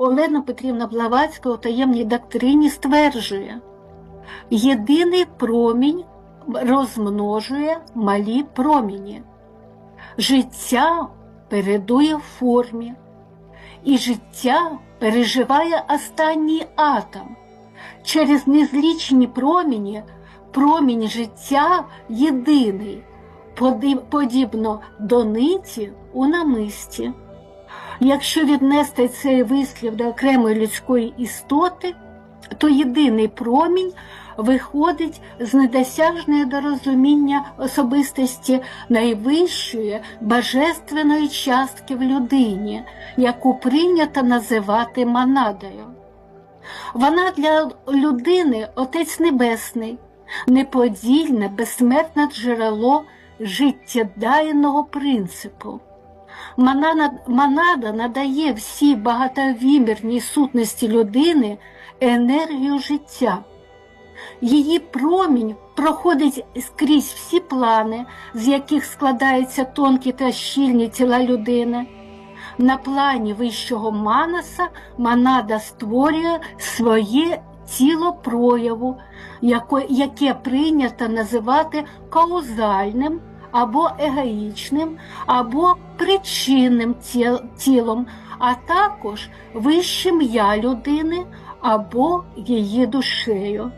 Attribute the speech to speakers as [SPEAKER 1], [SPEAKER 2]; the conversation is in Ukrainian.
[SPEAKER 1] Олена Петрівна Блаватська у таємній доктрині стверджує, єдиний промінь розмножує малі проміні. Життя передує формі, і життя переживає останній атом. Через незлічні проміні промінь життя єдиний, подібно до ниті у намисті. Якщо віднести цей вислів до окремої людської істоти, то єдиний промінь виходить з недосяжної до розуміння особистості найвищої божественної частки в людині, яку прийнято називати монадою. Вона для людини Отець Небесний, неподільне, безсмертне джерело життєдайного принципу. Монада надає всій багатовімірній сутності людини енергію життя. Її промінь проходить скрізь всі плани, з яких складаються тонкі та щільні тіла людини. На плані вищого манаса монада створює своє тіло прояву, яке прийнято називати каузальним або егоїчним, або причинним тілом, а також вищим я людини або її душею.